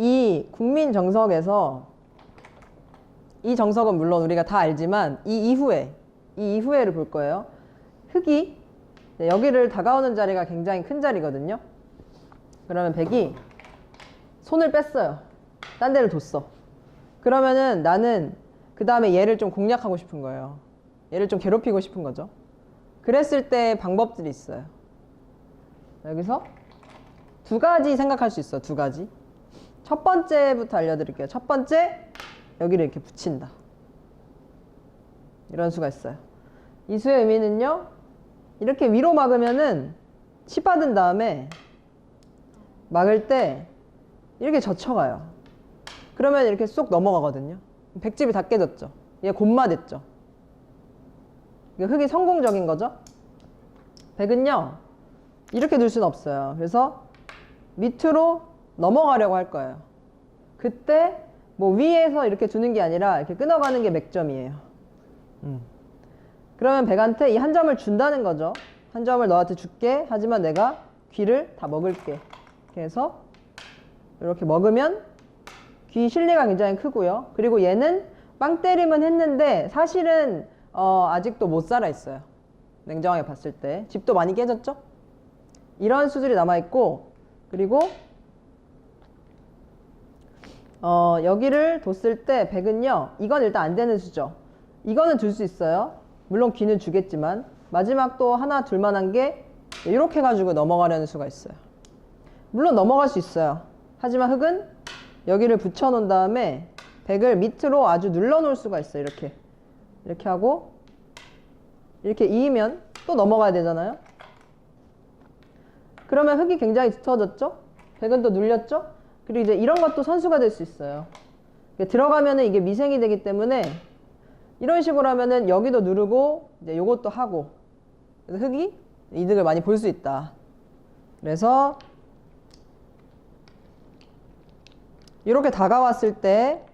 이 국민 정석에서 이 정석은 물론 우리가 다 알지만 이 이후에 이 이후에를 볼 거예요. 흑이 네, 여기를 다가오는 자리가 굉장히 큰 자리거든요. 그러면 백이 손을 뺐어요. 딴 데를 뒀어. 그러면은 나는 그 다음에 얘를 좀 공략하고 싶은 거예요. 얘를 좀 괴롭히고 싶은 거죠. 그랬을 때 방법들이 있어요. 여기서 두 가지 생각할 수 있어. 두 가지. 첫 번째부터 알려드릴게요. 첫 번째, 여기를 이렇게 붙인다. 이런 수가 있어요. 이 수의 의미는요, 이렇게 위로 막으면은 치 받은 다음에 막을 때 이렇게 젖혀가요. 그러면 이렇게 쏙 넘어가거든요. 백집이 다 깨졌죠. 얘 곤마됐죠. 이게 흑이 성공적인 거죠. 백은요, 이렇게 둘 수는 없어요. 그래서 밑으로 넘어가려고 할 거예요. 그때 뭐 위에서 이렇게 두는 게 아니라 이렇게 끊어가는 게 맥점이에요. 음. 그러면 백한테 이 한 점을 준다는 거죠. 한 점을 너한테 줄게. 하지만 내가 귀를 다 먹을게. 해서 이렇게 먹으면 귀 실리가 굉장히 크고요. 그리고 얘는 빵 때림은 했는데 사실은 어, 아직도 못 살아 있어요. 냉정하게 봤을 때 집도 많이 깨졌죠. 이런 수들이 남아 있고 그리고 어, 여기를 뒀을 때 백은요. 이건 일단 안 되는 수죠. 이거는 둘수 있어요. 물론 귀는 주겠지만 마지막 또 하나 둘 만한 게 이렇게 가지고 넘어가려는 수가 있어요. 물론 넘어갈 수 있어요. 하지만 흑은 여기를 붙여 놓은 다음에 백을 밑으로 아주 눌러 놓을 수가 있어요. 이렇게. 이렇게 하고 이렇게 이으면 또 넘어가야 되잖아요. 그러면 흑이 굉장히 두터워졌죠? 백은 또 눌렸죠? 그리고 이제 이런 것도 선수가 될 수 있어요. 들어가면은 이게 미생이 되기 때문에 이런 식으로 하면은 여기도 누르고 이제 요것도 하고 그래서 흑이 이득을 많이 볼 수 있다. 그래서 이렇게 다가왔을 때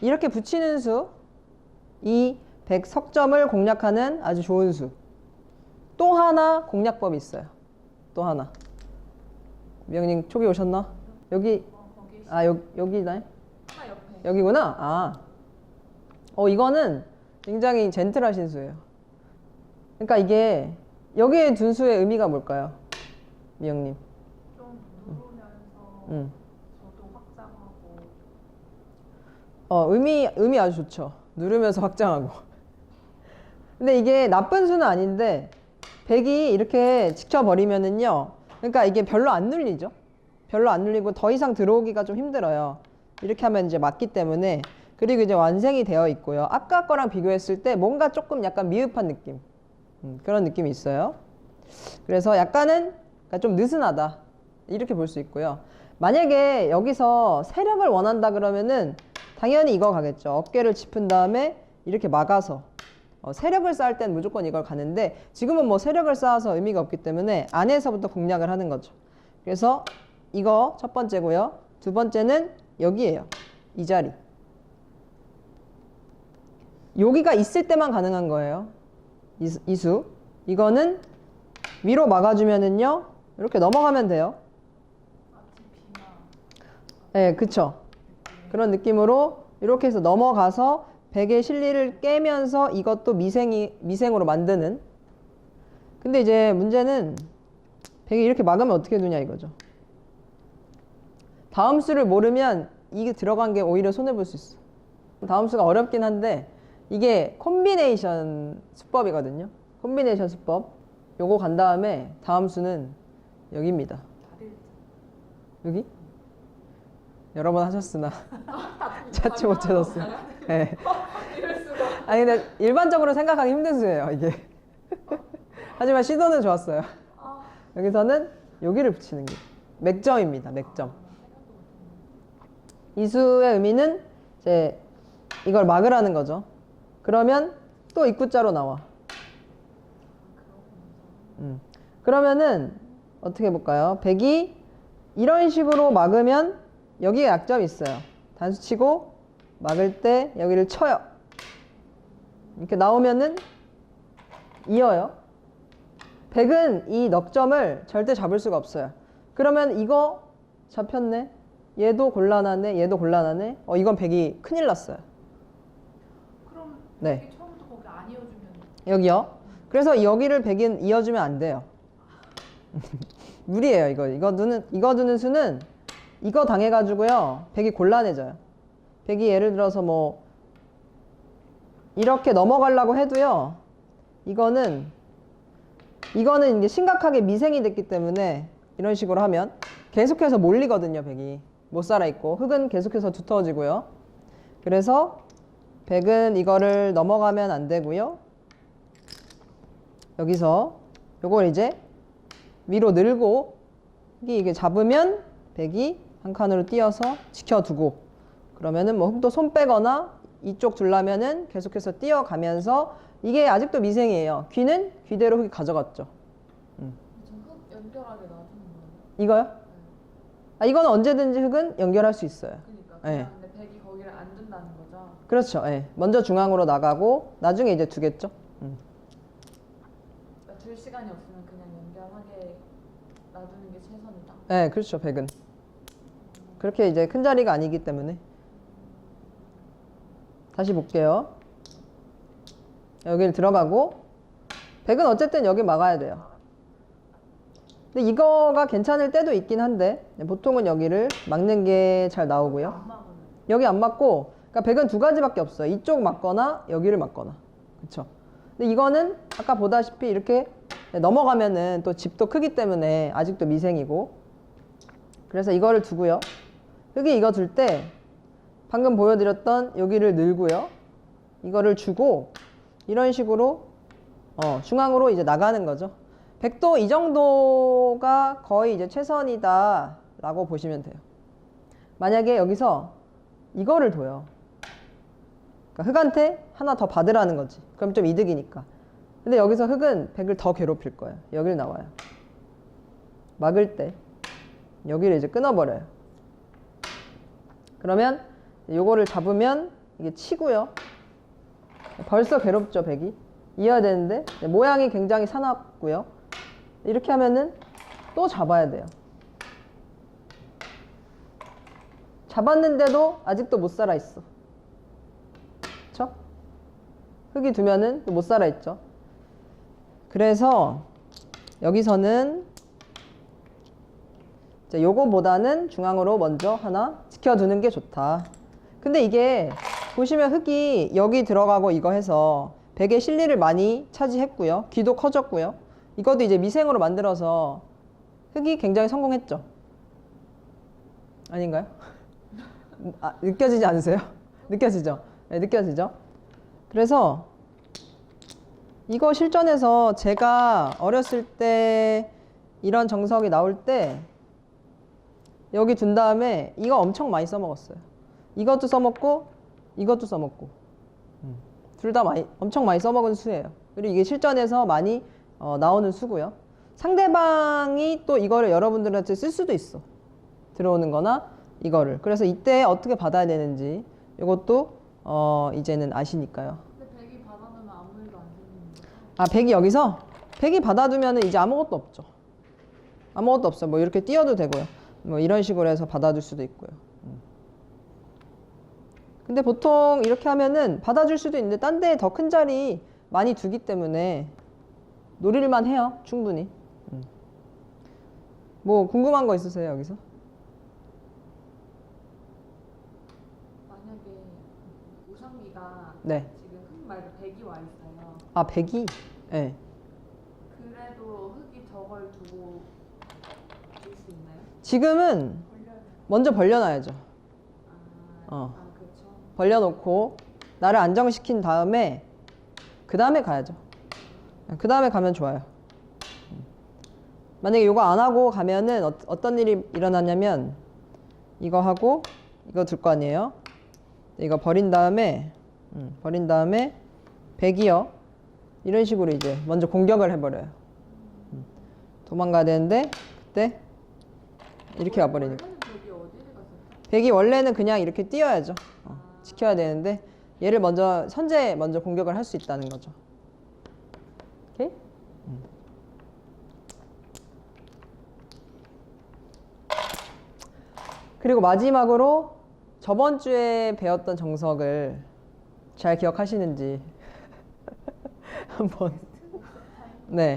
이렇게 붙이는 수, 이 백석점을 공략하는 아주 좋은 수. 또 하나 공략법이 있어요. 또 하나. 미영님 초기 오셨나? 여기 아 여, 여기네. 여기구나. 아. 어 이거는 굉장히 젠틀하신 수예요. 그러니까 이게 여기에 둔 수의 의미가 뭘까요? 미영님. 좀 누르면서 음. 저도 확장하고 어, 의미, 의미 아주 좋죠. 누르면서 확장하고. 근데 이게 나쁜 수는 아닌데, 100이 이렇게 지켜버리면은요. 그러니까 이게 별로 안 눌리죠. 별로 안 눌리고 더 이상 들어오기가 좀 힘들어요. 이렇게 하면 이제 맞기 때문에. 그리고 이제 완성이 되어 있고요. 아까 거랑 비교했을 때 뭔가 조금 약간 미흡한 느낌. 음, 그런 느낌이 있어요. 그래서 약간은 그러니까 좀 느슨하다. 이렇게 볼 수 있고요. 만약에 여기서 세력을 원한다 그러면은 당연히 이거 가겠죠. 어깨를 짚은 다음에 이렇게 막아서 어, 세력을 쌓을 땐 무조건 이걸 가는데 지금은 뭐 세력을 쌓아서 의미가 없기 때문에 안에서부터 공략을 하는 거죠. 그래서 이거 첫 번째고요. 두 번째는 여기에요. 이 자리. 여기가 있을 때만 가능한 거예요. 이, 수- 이 수. 이거는 위로 막아주면은요. 이렇게 넘어가면 돼요. 네, 그쵸. 그런 느낌으로 이렇게 해서 넘어가서 백의 실리를 깨면서 이것도 미생이, 미생으로 만드는. 근데 이제 문제는 백이 이렇게 막으면 어떻게 되냐 이거죠. 다음 수를 모르면 이게 들어간 게 오히려 손해볼 수 있어. 다음 수가 어렵긴 한데 이게 콤비네이션 수법이거든요. 콤비네이션 수법. 요거 간 다음에 다음 수는 여기입니다. 여기? 여러 번 하셨으나 찾지 못하셨어요. 네. 이럴 수가 아니 근데 일반적으로 생각하기 힘든 수예요 이게. 하지만 시도는 좋았어요. 아, 여기서는 여기를 붙이는 게 맥점입니다. 맥점. 이 수의 의미는 이제 이걸 막으라는 거죠. 그러면 또 입구자로 나와. 음. 그러면은 어떻게 볼까요? 100이 이런 식으로 막으면 여기에 약점이 있어요. 단수 치고 막을 때 여기를 쳐요. 이렇게 나오면은 이어요. 100은 이 넉점을 절대 잡을 수가 없어요. 그러면 이거 잡혔네. 얘도 곤란하네. 얘도 곤란하네. 어 이건 백이 큰일 났어요. 그럼 네. 처음부터 거기 안 이어주면 여기요. 그래서 여기를 백인 이어주면 안 돼요. 무리예요 이거. 이거 두는 이거 두는 수는 이거 당해 가지고요. 백이 곤란해져요. 백이 예를 들어서 뭐 이렇게 넘어가려고 해도요. 이거는 이거는 이게 심각하게 미생이 됐기 때문에 이런 식으로 하면 계속해서 몰리거든요. 백이 못 살아 있고 흙은 계속해서 두터워지고요. 그래서 백은 이거를 넘어가면 안 되고요. 여기서 요걸 이제 위로 늘고 흙이 이게 잡으면 백이 한 칸으로 띄어서 지켜두고 그러면은 뭐 흙도 손 빼거나 이쪽 둘라면은 계속해서 뛰어가면서 이게 아직도 미생이에요. 귀는 귀대로 흙이 가져갔죠. 거예요? 이거요? 아 이거는 언제든지 흙은 연결할 수 있어요. 그러니까 네. 그냥 근데 백이 거기를 안 둔다는 거죠? 그렇죠. 예. 먼저 중앙으로 나가고 나중에 이제 두겠죠. 음. 그러니까 둘 시간이 없으면 그냥 연결하게 놔두는 게 최선이다. 네, 그렇죠. 백은 그렇게 이제 큰 자리가 아니기 때문에 다시 볼게요. 여기를 들어가고 백은 어쨌든 여기 막아야 돼요. 근데 이거가 괜찮을 때도 있긴 한데 보통은 여기를 막는 게 잘 나오고요. 여기 안 맞고 그러니까 백은 두 가지밖에 없어요. 이쪽 맞거나 여기를 맞거나. 그렇죠. 근데 이거는 아까 보다시피 이렇게 넘어가면은 또 집도 크기 때문에 아직도 미생이고 그래서 이거를 두고요. 흙이 이거 둘 때 방금 보여드렸던 여기를 늘고요. 이거를 주고 이런 식으로 어, 중앙으로 이제 나가는 거죠. 백도 이 정도가 거의 이제 최선이다 라고 보시면 돼요. 만약에 여기서 이거를 둬요. 그러니까 흙한테 하나 더 받으라는 거지. 그럼 좀 이득이니까. 근데 여기서 흙은 백을 더 괴롭힐 거예요. 여기를 나와요. 막을 때 여기를 이제 끊어버려요. 그러면 요거를 잡으면 이게 치고요. 벌써 괴롭죠, 백이. 이어야 되는데 모양이 굉장히 사납고요. 이렇게 하면은 또 잡아야 돼요. 잡았는데도 아직도 못 살아 있어. 그쵸? 흙이 두면은 또못 살아 있죠. 그래서 여기서는 이제 요거보다는 중앙으로 먼저 하나 지켜두는 게 좋다. 근데 이게 보시면 흙이 여기 들어가고 이거 해서 백의 실리를 많이 차지했고요. 귀도 커졌고요. 이것도 이제 미생으로 만들어서 흙이 굉장히 성공했죠. 아닌가요? 아, 느껴지지 않으세요? 느껴지죠? 네, 느껴지죠? 그래서 이거 실전에서 제가 어렸을 때 이런 정석이 나올 때 여기 둔 다음에 이거 엄청 많이 써먹었어요. 이것도 써먹고 이것도 써먹고 둘 다 많이 엄청 많이 써먹은 수예요. 그리고 이게 실전에서 많이 어, 나오는 수고요. 상대방이 또 이거를 여러분들한테 쓸 수도 있어. 들어오는 거나 이거를. 그래서 이때 어떻게 받아야 되는지 이것도 어, 이제는 아시니까요. 근데 백이 받아놓으면 아무 일도 안 생기는? 아, 백이 여기서 백이 받아두면 이제 아무것도 없죠. 아무것도 없어요. 뭐 이렇게 띄어도 되고요. 뭐 이런 식으로 해서 받아줄 수도 있고요. 음. 근데 보통 이렇게 하면은 받아줄 수도 있는데 딴 데에 더큰 자리 많이 두기 때문에 노릴만 해요. 충분히. 음. 뭐 궁금한 거 있으세요 여기서? 만약에 우상기가 네. 지금 흙 말고 백이 와 있어요. 아 백이? 네. 그래도 흙이 저걸 두고 줄 수 있나요? 지금은 돼. 먼저 벌려놔야죠. 아, 어. 아 그렇죠. 벌려놓고 나를 안정시킨 다음에 그 다음에 가야죠. 그 다음에 가면 좋아요. 만약에 이거 안 하고 가면은 어, 떤 일이 일어나냐면 이거 하고 이거 둘 거 아니에요. 이거 버린 다음에 음, 버린 다음에 백이요. 이런 식으로 이제 먼저 공격을 해버려요. 음, 도망가야 되는데 그때 이렇게 와버리니까. 백이 원래는 그냥 이렇게 뛰어야죠. 어, 지켜야 되는데 얘를 먼저 선제 먼저 공격을 할 수 있다는 거죠. 음. 그리고 마지막으로 저번 주에 배웠던 정석을 잘 기억하시는지 한번. 네